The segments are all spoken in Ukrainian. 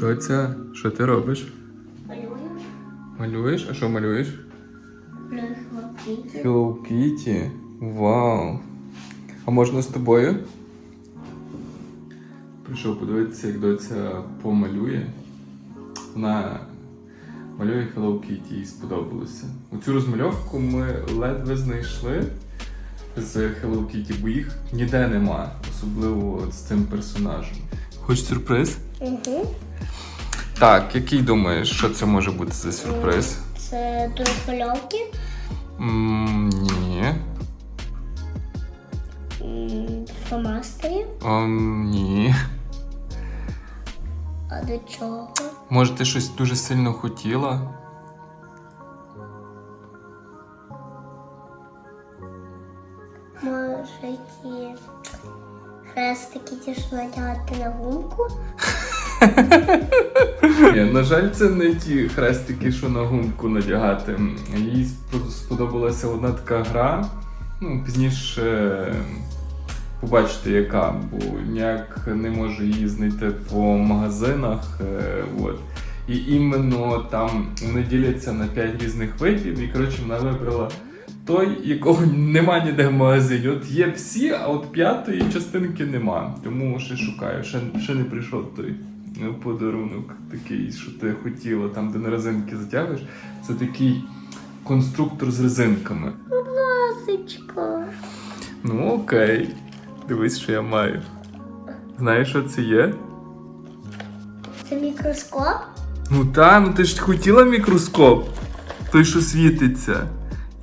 Доця, що ти робиш? Малюю. Малюєш? А що малюєш? Малюю. Hello Kitty. Вау. А можна з тобою? Прийшов подивитися, як доця помалює. Вона малює Hello Kitty, їй сподобалося. Оцю розмальовку ми ледве знайшли з Hello Kitty, бо їх ніде нема, особливо от з цим персонажем. Хочеш сюрприз? Угу. Так, який думаєш, що це може бути за сюрприз? Це до розмальовки. М, ні. М, Фломастері. О, ні. А до чого? Може, ти щось дуже сильно хотіла? Хрестики ті, що надягати на гумку. Ні, на жаль, це не ті хрестики, що на гумку надягати. Їй сподобалася одна така гра. Ну, пізніше побачите, яка, бо ніяк не можу її знайти по магазинах. е, От. І іменно там вони діляться на 5 різних видів, і коротше вона вибрала той, якого нема ніде в магазині. От є всі, а от п'ятої частинки нема. Тому ще шукаю, ще, ще не прийшов той подарунок, такий, що ти хотіла, там, де на резинки затягуєш. Це такий конструктор з резинками. Ласочка. Ну окей. Дивись, що я маю. Знаєш, що це є? Це мікроскоп. Ну та, ну ти ж хотіла мікроскоп, той, що світиться.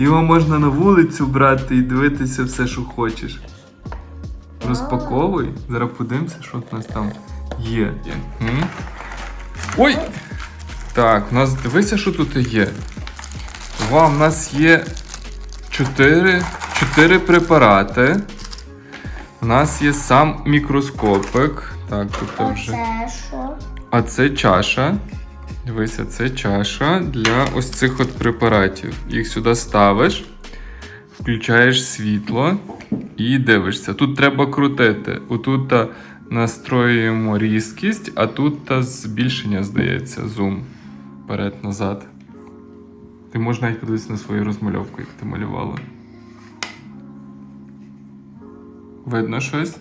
Його можна на вулицю брати і дивитися все, що хочеш. Розпаковуй. Зараз подивимося, що у нас там є. Ой! Так, у нас дивися, що тут є. Вау, у нас є чотири, чотири препарати. У нас є сам мікроскопик. Так, тут А вже. це що? А це чаша. Дивися, це чаша для ось цих от препаратів. Їх сюди ставиш, включаєш світло і дивишся. Тут треба крутити. Отут настроюємо різкість, а тут збільшення, здається, зум. Вперед-назад. Ти можеш навіть подивитися на свою розмальовку, як ти малювала. Видно щось?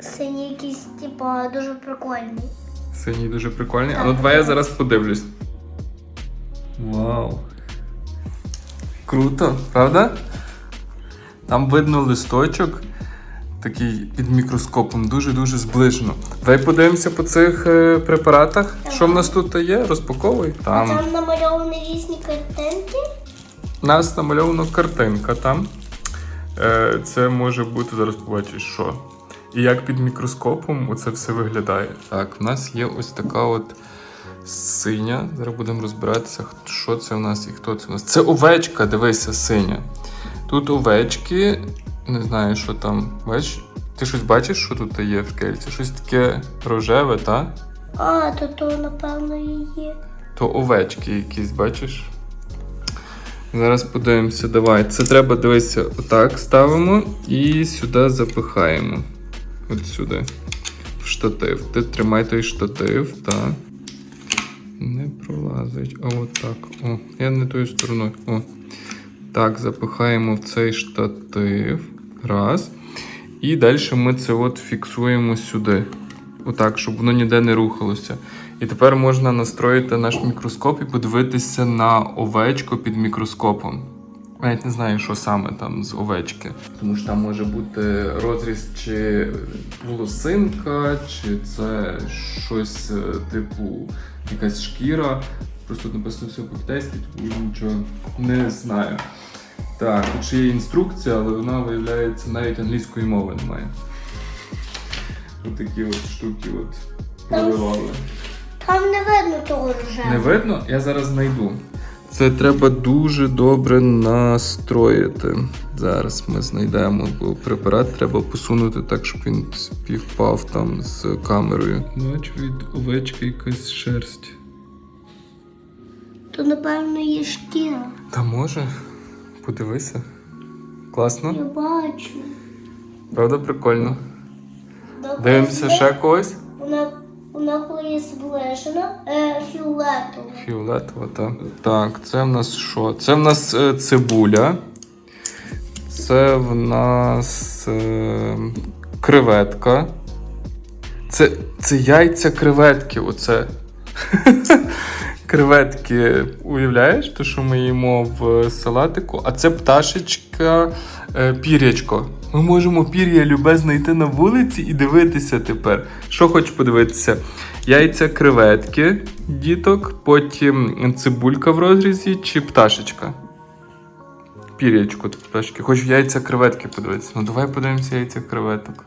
Синій якийсь, типа, дуже прикольний. Синій дуже прикольний. А ну давай я зараз подивлюсь. Вау. Круто, правда? Там видно листочок, такий під мікроскопом, дуже-дуже зближено. Давай подивимося по цих е, препаратах. Що в нас тут є? Розпаковуй. Там Там намальовані різні картинки. у нас намальована картинка там. Е, Це може бути, зараз побачиш, що. І як під мікроскопом оце все виглядає. Так, в нас є ось така от синя. Зараз будемо розбиратися, що це в нас і хто це в нас. Це овечка, дивися, синя. Тут овечки, не знаю, що там. Бачиш? Ти щось бачиш, що тут є в кельці? Щось таке рожеве, та? А, то то, напевно, і є. То овечки якісь, бачиш? Зараз подивимося, давай. Це треба дивися, отак ставимо і сюди запихаємо. От сюди. В штатив. Ти тримай той штатив, так. Не пролазить. А от так. О, я не тою стороною. О. Так, запихаємо в цей штатив. Раз. І далі ми це от фіксуємо сюди. Отак, щоб воно ніде не рухалося. І тепер можна настроїти наш мікроскоп і подивитися на овечку під мікроскопом. Навіть не знаю, що саме там з овечки. Тому що там може бути розріз чи волосинка, чи це щось е, типу якась шкіра. Просто тут написано все по-китайськи, тому я нічого не знаю. Так, тут ще є інструкція, але вона виявляється навіть англійської мови немає. Ось такі от штуки от проливали. Там не видно того Не видно? Я зараз знайду. Це треба дуже добре настроїти. Зараз ми знайдемо, бо препарат треба посунути так, щоб він співпав там з камерою. Бачу від овечки якась шерсть. То, напевно, є шкіра. Та може? Подивися. Класно? Я бачу. Правда, прикольно. Дивимося ще когось. Вона, коли зближена е, фіолетова. Так. Так, це в нас що? Це в нас е, цибуля. Це в нас е, креветка. Це, це яйця креветки. Оце. Креветки, уявляєш, те, що ми їмо в салатику, а це пташечка е, пірячко. Ми можемо пір'я любе знайти на вулиці і дивитися тепер. Що хочеш подивитися? Яйця креветки, діток, потім цибулька в розрізі чи пташечка. Пір'ячко тут пташки. Хочу яйця креветки подивитися. Ну давай подивимося яйця креветок.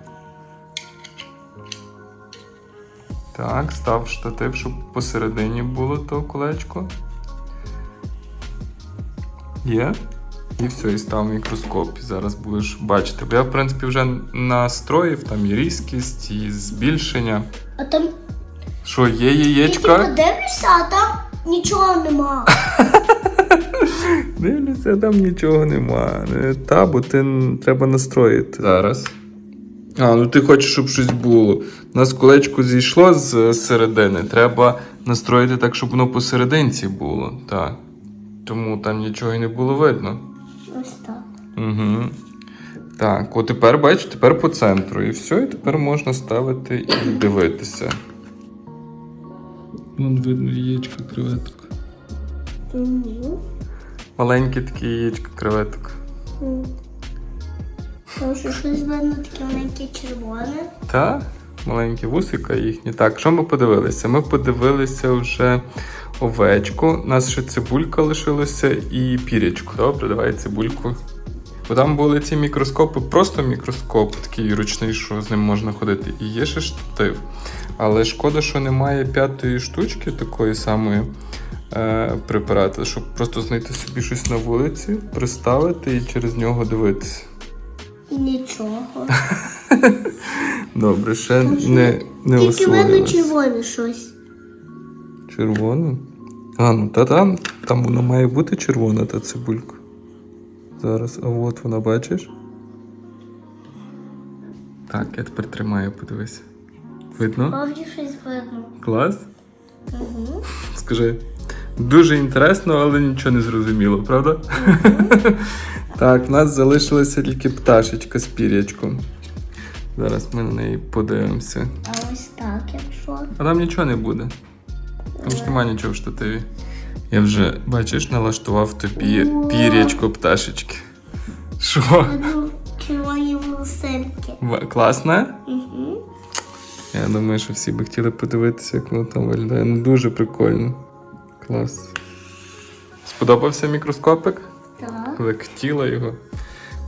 Так, став штатив, щоб посередині було то колечко. Є. І все, і став мікроскоп. І зараз будеш бачити. Бо я, в принципі, вже настроїв, там і різкість, і збільшення. А там Що, є яєчка? подивишся, а там нічого нема. Дивлюся, там нічого нема. Е, Та, бо ти треба настроїти. Зараз. А, ну ти хочеш, щоб щось було. У нас колечко зійшло з середини. Треба настроїти так, щоб воно посерединці було. Так. Тому там нічого і не було видно. Ось так. Угу. Так, от тепер бач, тепер по центру. І все, і тепер можна ставити і дивитися. Вон видно яєчко креветок. Угу. Маленькі такі яєчка креветок. Там що щось видно таке маленьке червоне. Та, маленькі вусика їхні. Так, що ми подивилися? Ми подивилися вже овечку. У нас ще цибулька лишилася і пірячку. Добре, давай цибульку. Бо там були ці мікроскопи, просто мікроскоп, такий ручний, що з ним можна ходити. І є ще штатив. Але шкода, що немає п'ятої штучки такої самої е, препарату, щоб просто знайти собі щось на вулиці, приставити і через нього дивитися. Нічого. Добре, ще не, не Тільки видно освоїлось. червоне щось. Червоне? А, ну та там, там воно має бути червона та цибулька. Зараз, а от вона бачиш? Так, я тепер тримаю, подивись. Видно? Справді щось видно. Клас? Угу. Скажи. Дуже інтересно, але нічого не зрозуміло, правда? так, в нас залишилася тільки пташечка з пірячком. Зараз ми на неї подивимося. А ось так, якщо. А там нічого не буде. Там ж немає нічого в штативі. Я вже, бачиш, налаштував тобі пір'ячко пташечки. Що? Червоні волосинки. Класне? Угу. Я думаю, що всі би хотіли подивитися, як воно там виглядає. Ну дуже прикольно. Клас. Сподобався мікроскопик? Так. Коли хотіла його.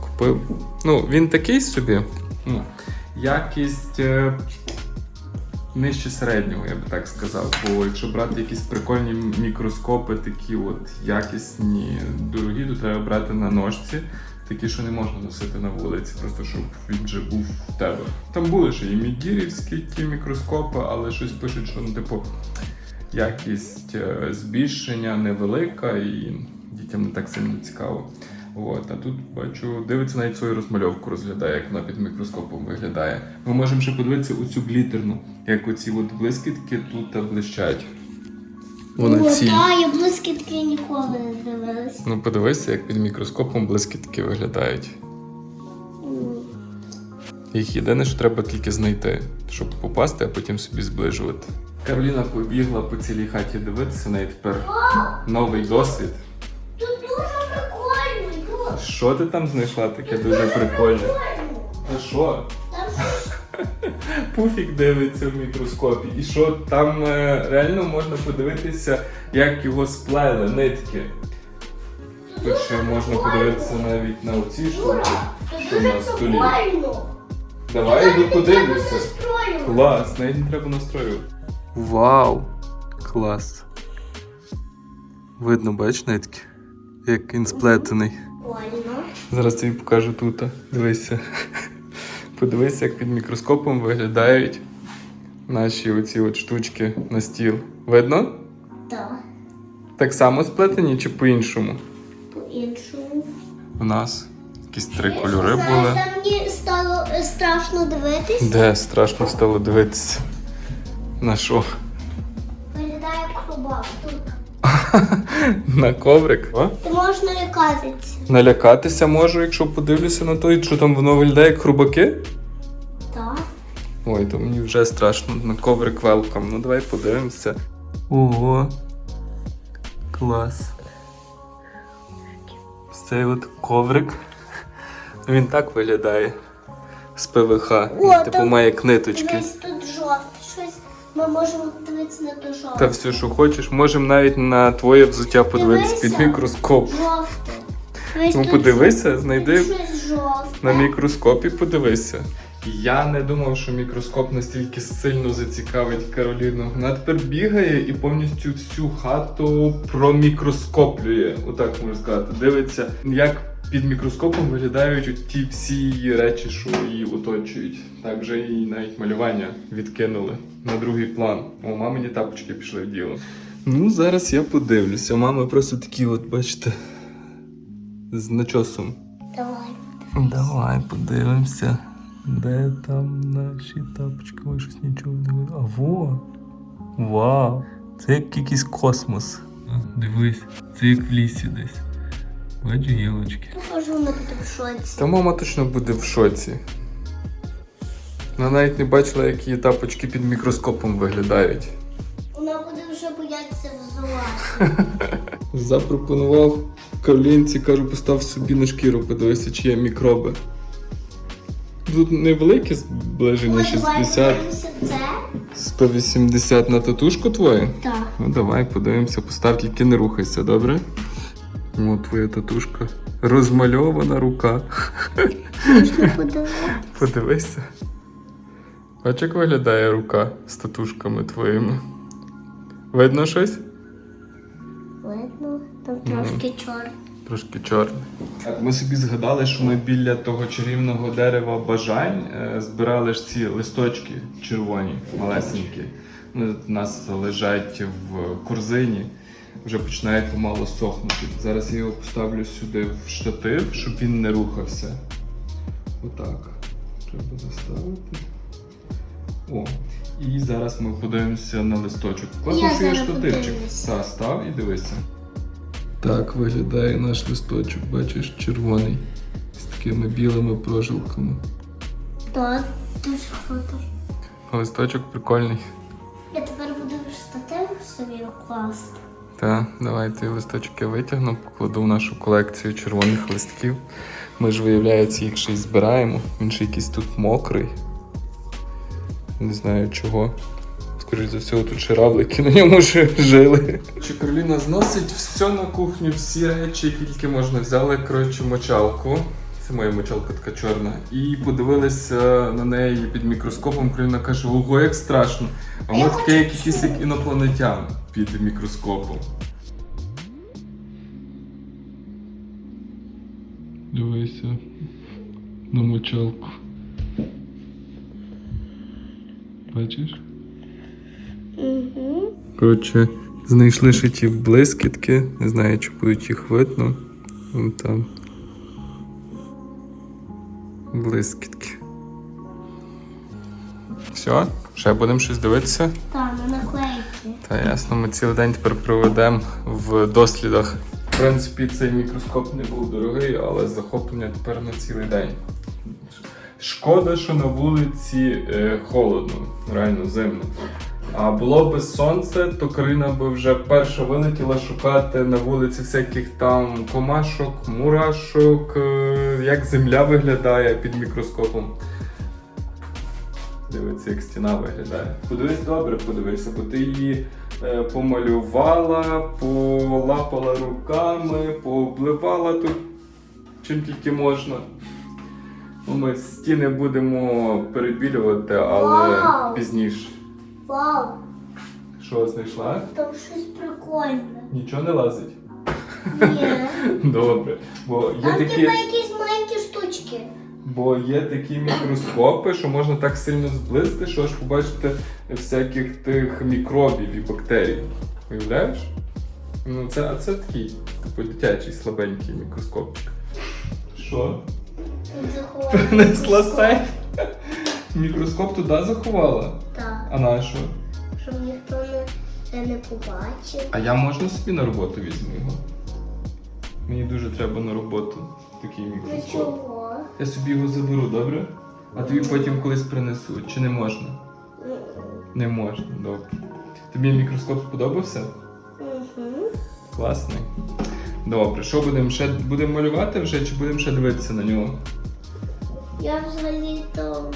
Купив. Ну, він такий собі. Ну, якість е, нижче середнього, я би так сказав. Бо якщо брати якісь прикольні мікроскопи, такі от якісні, дорогі, то треба брати на ножці. Такі, що не можна носити на вулиці, просто щоб він вже був в тебе. Там були ще і мідірівські ті мікроскопи, але щось пишуть, що ну, типу, якість е, збільшення невелика і дітям не так сильно цікаво. От, а тут бачу, дивиться навіть свою розмальовку, розглядає, як вона під мікроскопом виглядає. Ми можемо ще подивитися оцю глітерну, як оці от блискітки тут блищать. Вона О, ці. та, я блискітки ніколи не дивилась. Ну подивися, як під мікроскопом блискітки виглядають. Їх єдине, що треба тільки знайти, щоб попасти, а потім собі зближувати. Кароліна побігла по цілій хаті дивитися, неї тепер новий досвід. Що ти там знайшла таке дуже прикольне? А що? Там Пуфік дивиться в мікроскопі. І що там е, реально можна подивитися, як його сплели нитки. Тут ще можна подивитися навіть на оці штуки, що на столі. Давай йду подивлюся. Настрою. Клас, навіть не треба настроювати. Вау! Клас. Видно, бач нитки? Як він сплетений. Прикольно. Зараз тобі покажу тут. Дивися. Подивися, як під мікроскопом виглядають наші оці от штучки на стіл. Видно? Так, Так само сплетені чи по-іншому? по-іншому. У нас якісь три кольори були. мені стало е, страшно дивитись. Де страшно стало дивитися. На що? На коврик? О? Ти можеш налякатися. Налякатися можу, якщо подивлюся на той, що там воно виглядає як хрубаки. Так. Ой, то мені вже страшно. На коврик велкам. Ну давай подивимося. Ого. Клас. Цей от коврик. Він так виглядає. З ПВХ. Він, типу там має книточки. Дивись, тут ми можемо подивитися на то жовте. Та все, що хочеш, можемо навіть на твоє взуття подивитися під мікроскоп. Жовте. Ну подивися, знайди на мікроскопі, подивися. Я не думав, що мікроскоп настільки сильно зацікавить Кароліну. Вона тепер бігає і повністю всю хату промікроскоплює, отак можна сказати. Дивиться, як під мікроскопом виглядають ті всі її речі, що її оточують. Так вже і навіть малювання відкинули на другий план. О, мамині тапочки пішли в діло. Ну, зараз я подивлюся. Мами просто такі, от, бачите, з начосом. Давай. Давай подивимося. Де там наші тапочки? Ой, щось нічого не видно. А во! Вау! Це як якийсь космос. Дивись, це як в лісі десь. Бачу гілочки. Покажу вона буде в шоці. Та мама точно буде в шоці. Вона навіть не бачила, як її тапочки під мікроскопом виглядають. Вона буде вже боятися взувати. Запропонував Каролінці, кажу, постав собі на шкіру, подивися, чи є мікроби. Тут невелике зближення, 60, подивимося це. 180 на татушку твою. Так. Ну давай подивимося, постав, тільки не рухайся, добре? О, твоя татушка. Розмальована рука. Можна подивитися. Подивися. Бач, як виглядає рука з татушками твоїми. Видно щось? Видно, там трошки чорне. Трошки чорний. Так, ми собі згадали, що ми біля того чарівного дерева бажань е, збирали ж ці листочки червоні, малесенькі. Вони у нас лежать в корзині, вже починають помало сохнути. Зараз я його поставлю сюди в штатив, щоб він не рухався. Отак. Треба заставити. О. І зараз ми подивимося на листочок. Класно, Я що є штативчик. подивлюся. Став і дивися. Так виглядає наш листочок, бачиш, червоний. З такими білими прожилками. Так, дуже круто. Листочок прикольний. Я тепер буду штатив собі класти. Так, давай ці листочки витягну, покладу в нашу колекцію червоних листків. Ми ж, виявляється, їх ще й збираємо. Він ще якийсь тут мокрий. Не знаю чого. Скоріше за все, тут ще равлики на ньому ж жили. Чи Кароліна зносить все на кухню, всі речі, тільки можна. Взяли, коротше, мочалку. Це моя мочалка така чорна. І подивилися на неї під мікроскопом. Кароліна каже, ого, як страшно. А воно таке, як якийсь як інопланетян під мікроскопом. Дивися на мочалку. Бачиш? Угу. Коротше, знайшли ще ті блискітки. Не знаю, чи будуть їх видно. Вон там. Блискітки. Все, ще будемо щось дивитися. Так, на наклейки. Та ясно, ми цілий день тепер проведемо в дослідах. В принципі, цей мікроскоп не був дорогий, але захоплення тепер на цілий день. Шкода, що на вулиці е, холодно, реально зимно. А було б сонце, то Карина би вже перша вилетіла шукати на вулиці всяких там комашок, мурашок, е, як земля виглядає під мікроскопом. Дивиться, як стіна виглядає. Подивись добре, подивися, бо ти її е, помалювала, полапала руками, пообливала тут чим тільки можна. Ну, Ми стіни будемо перебілювати, але Вау! пізніше. Вау, Що знайшла? там щось прикольне. Нічого не лазить? Є. Добре. Бо є Там такі. типа якісь маленькі штучки. Бо є такі мікроскопи, що можна так сильно зблизити, що аж побачити всяких тих мікробів і бактерій. Уявляєш? Ну, це, а це такий, типу, дитячий слабенький мікроскопчик. Що? Принесла сейф. Мікроскоп туди заховала. Так, А на що? щоб ніхто не, не побачив. А я можна собі на роботу візьму його? Мені дуже треба на роботу такий мікроскоп. чого? Я собі його заберу, добре? А тобі потім колись принесу. Чи не можна? Не можна, добре. Тобі мікроскоп сподобався? Мгм. Класний. Добре, що будемо ще будемо малювати вже чи будемо ще дивитися на нього? Я взагалі-то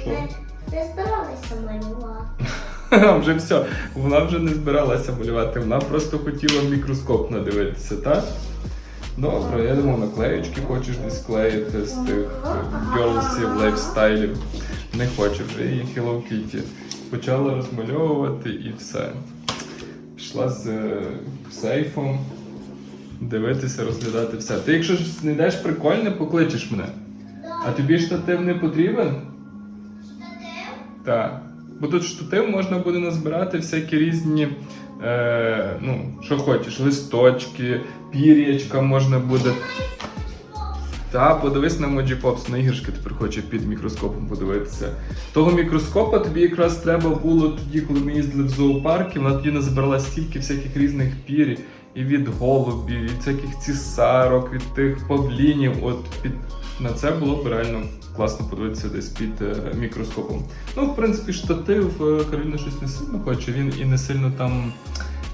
Що? не, не збиралася малювати. Вже все. Вона вже не збиралася малювати, вона просто хотіла в мікроскоп надивитися, так? Добре, я думав, наклеючки хочеш десь клеїти з тих герлсів, лайфстайлів. Не хоче вже і Hello Kitty. Почала розмальовувати і все. Пішла з е, сейфом дивитися, розглядати все. Ти якщо ж знайдеш прикольне, покличеш мене. А тобі штатив не потрібен? Так. Бо тут штатив можна буде назбирати всякі різні, е, ну, що хочеш, листочки, пір'ячка можна буде. Та, подивись на Моджі Попс, на іграшки тепер хоче під мікроскопом подивитися. Того мікроскопа тобі якраз треба було тоді, коли ми їздили в зоопарк, і вона тоді назбирала стільки всяких різних пір'їв. І від голубів, від всяких цісарок, від тих павлінів. От під на це було б реально класно подивитися десь під е, мікроскопом. Ну, в принципі, штатив е, Кароліна щось не сильно хоче. Він і не сильно там,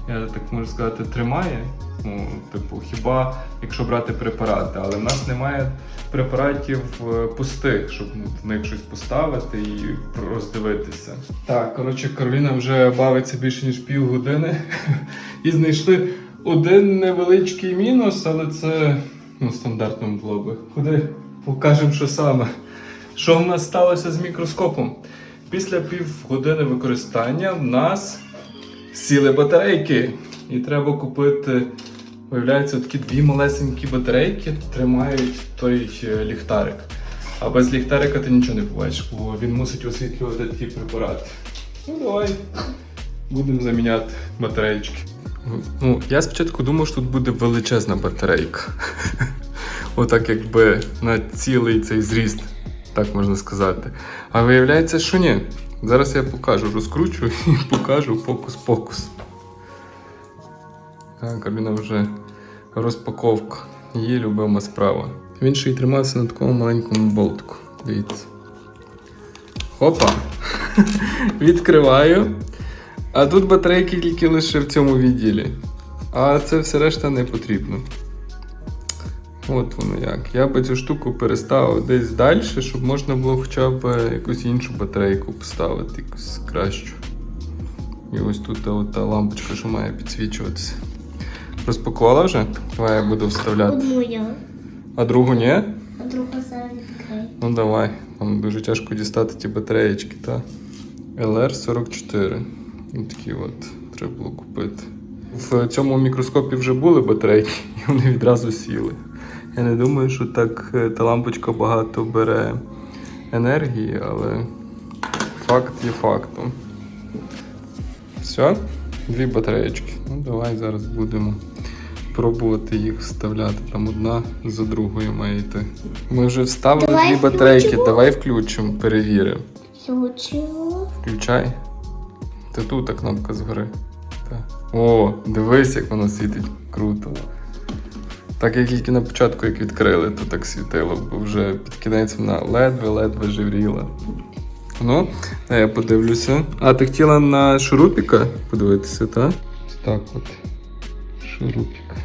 я так можу сказати, тримає. Ну, типу, хіба якщо брати препарати, але в нас немає препаратів е, пустих, щоб в них щось поставити і роздивитися. Так, коротше, Кароліна вже бавиться більше ніж півгодини. І знайшли один невеличкий мінус, але це ну, стандартно було би. Ходи, покажемо, що саме. Що в нас сталося з мікроскопом? Після півгодини використання в нас сіли батарейки. І треба купити, виявляється, такі дві малесенькі батарейки тримають той е, ліхтарик. А без ліхтарика ти нічого не побачиш, бо він мусить освітлювати ті препарати. Ну давай. Будемо заміняти батареїчки. Ну, я спочатку думав, що тут буде величезна батарейка. Отак, якби на цілий цей зріст, так можна сказати. А виявляється, що ні. Зараз я покажу, розкручу і покажу фокус-покус. Так, Аліна вже розпаковка. Її любима справа. Він ще й тримався на такому маленькому болтику. Дивіться. Опа! Відкриваю. А тут батарейки тільки лише в цьому відділі. А це все решта не потрібно. От воно як. Я би цю штуку переставив десь далі, щоб можна було хоча б якусь іншу батарейку поставити, якусь кращу. І ось тут та, от та лампочка, що має підсвічуватися. Розпакувала вже? Давай я буду вставляти. Одну я, А другу ні? а другу зараз відкрию. Ну давай. Там дуже тяжко дістати ті батареєчки, та? LR44. Ось такі от треба було купити. В цьому мікроскопі вже були батарейки, і вони відразу сіли. Я не думаю, що так е, та лампочка багато бере енергії, але факт є фактом. Все, дві батареєчки. Ну, давай зараз будемо пробувати їх вставляти. Там одна за другою має йти. Ми вже вставили Давай дві батарейки. включимо. Давай включимо, перевіримо. Включила. Включай. Та тут кнопка згори. О, дивись, як воно світить круто. Так як тільки на початку, як відкрили, то так світило, бо вже під кінець вона ледве-ледве жевріла. Ну, а я подивлюся. А, ти хотіла на шурупіка подивитися, так? Так от. Шурупік.